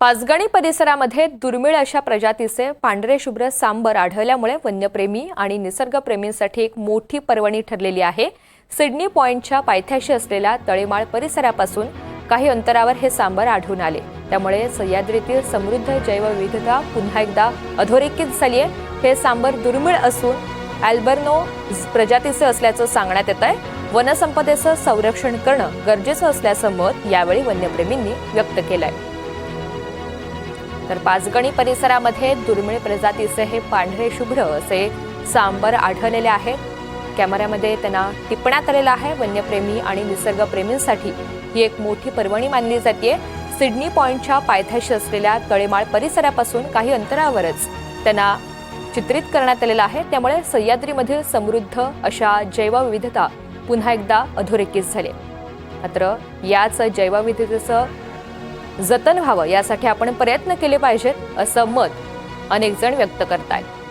पाचगणी परिसरामध्ये दुर्मिळ अशा प्रजातीचे पांढरे शुभ्र सांबर आढळल्यामुळे वन्यप्रेमी आणि निसर्गप्रेमींसाठी एक मोठी पर्वणी ठरलेली आहे. सिडनी पॉइंटच्या पायथ्याशी असलेल्या तळेमाळ परिसरापासून काही अंतरावर हे सांबर आढळून आले. त्यामुळे सह्याद्रीतील समृद्ध जैवविविधता पुन्हा एकदा अधोरेखित झाली आहे. हे सांबर दुर्मिळ असून अल्बर्नो प्रजातीचे असल्याचं सांगण्यात येत आहे. वनसंपदेचं संरक्षण करणं गरजेचं असल्याचं मत यावेळी वन्यप्रेमींनी व्यक्त केलं आहे तर पाचगणी परिसरामध्ये दुर्मिळ प्रजातीचे हे पांढरे शुभ्र असे सांबर आढळलेले आहे. कॅमेऱ्यामध्ये त्यांना टिपण्यात आलेलं आहे. वन्यप्रेमी आणि निसर्गप्रेमींसाठी ही एक मोठी पर्वणी मानली जाते सिडनी पॉइंटच्या पायथ्याशी असलेल्या तळेमाळ परिसरापासून काही अंतरावरच त्यांना चित्रित करण्यात आलेलं आहे. त्यामुळे सह्याद्रीमधील समृद्ध अशा जैवविविधता पुन्हा एकदा अधोरेखित झाली. मात्र याच जैवविविधतेचं जतन व्हावं यासाठी आपण प्रयत्न केले पाहिजेत असं मत अनेक जण व्यक्त करतायत.